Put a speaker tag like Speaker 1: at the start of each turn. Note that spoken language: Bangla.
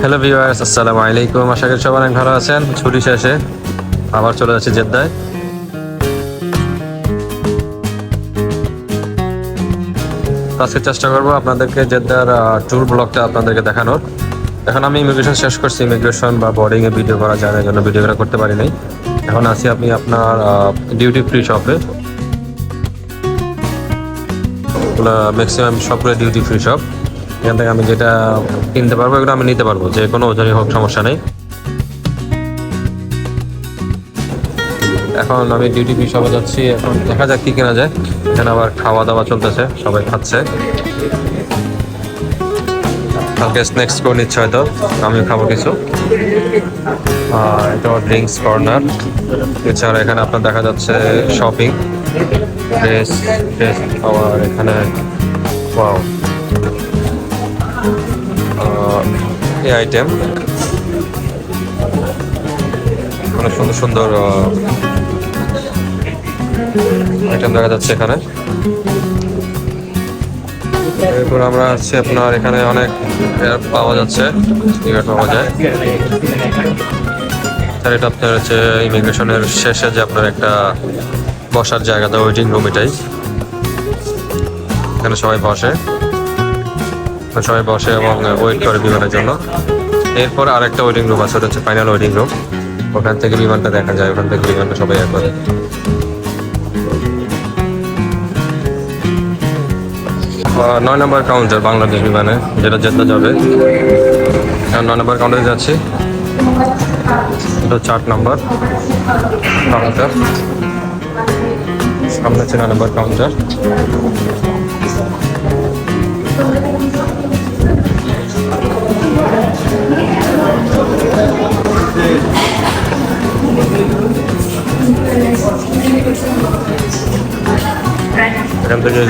Speaker 1: হ্যালো ভিউয়ার্স আসসালামু আলাইকুম আশা করি সবাই ভালো আছেন। ছুটি শেষে আবার চলে যাচ্ছি জেদ্দায়। আজকে চেষ্টা করব আপনাদেরকে জেদ্দার ট্যুর ব্লগটা আপনাদেরকে দেখানোর। এখন আমি ইমিগ্রেশন শেষ করছি। ইমিগ্রেশন বা বোর্ডিং এ ভিডিও করা যায় না জন্য ভিডিও করা করতে পারি নাই। এখন আছি আমি আপনার ডিউটি ফ্রি শপে ম্যাক্সিমাম সবগুলো ডিউটি ফ্রি শপ এখান থেকে আমি যেটা কিনতে পারব, এগুলো আমি নিতে পারব। যে কোনো ওজনই হোক, সমস্যা নেই। এখন আমি ডিউটি ফ্রি শপে যাচ্ছি। এখন দেখা যাক কি কেনা যায়। এখানে আবার খাওয়া দাওয়া চলতেছে, সবাই খাচ্ছে। কালকে স্ন্যাক্স করে নিচ্ছে হয়তো, আমিও খাব কিছু। এটা ড্রিঙ্কস কর্নার এছাড়া এখানে আপনার দেখা যাচ্ছে শপিং ড্রেস ড্রেস আবার এখানে ওয়াও এই আইটেম অনেক সুন্দর সুন্দর আইটেম দেখা যাচ্ছে এখানে। এরপর আমরা আছি আপনার এখানে অনেক এয়ার পাওয়া যাচ্ছে টিকিট পাওয়া যায়। স্যার এটা আপনার হচ্ছে ইমিগ্রেশনের শেষে যে আপনার একটা বসার জায়গাটা ওয়েটিং রুম এটাই। এখানে সবাই বসে। সবাই বসে এবং ওয়েট করে বিমানের জন্য। এরপর আরেকটা ওয়েটিং রুম আছে হচ্ছে ফাইনাল ওয়েটিং রুম ওখান থেকে বিমানটা দেখা যায়, ওখান থেকে বিমানটা সবাই করে। নয় নম্বর কাউন্টার বাংলাদেশ বিমানে, যেটা যেতে যাবে। নয় নম্বর কাউন্টারে যাচ্ছি। এটা চার নম্বর কাউন্টার সামনে নয় নম্বর কাউন্টার এখান থেকে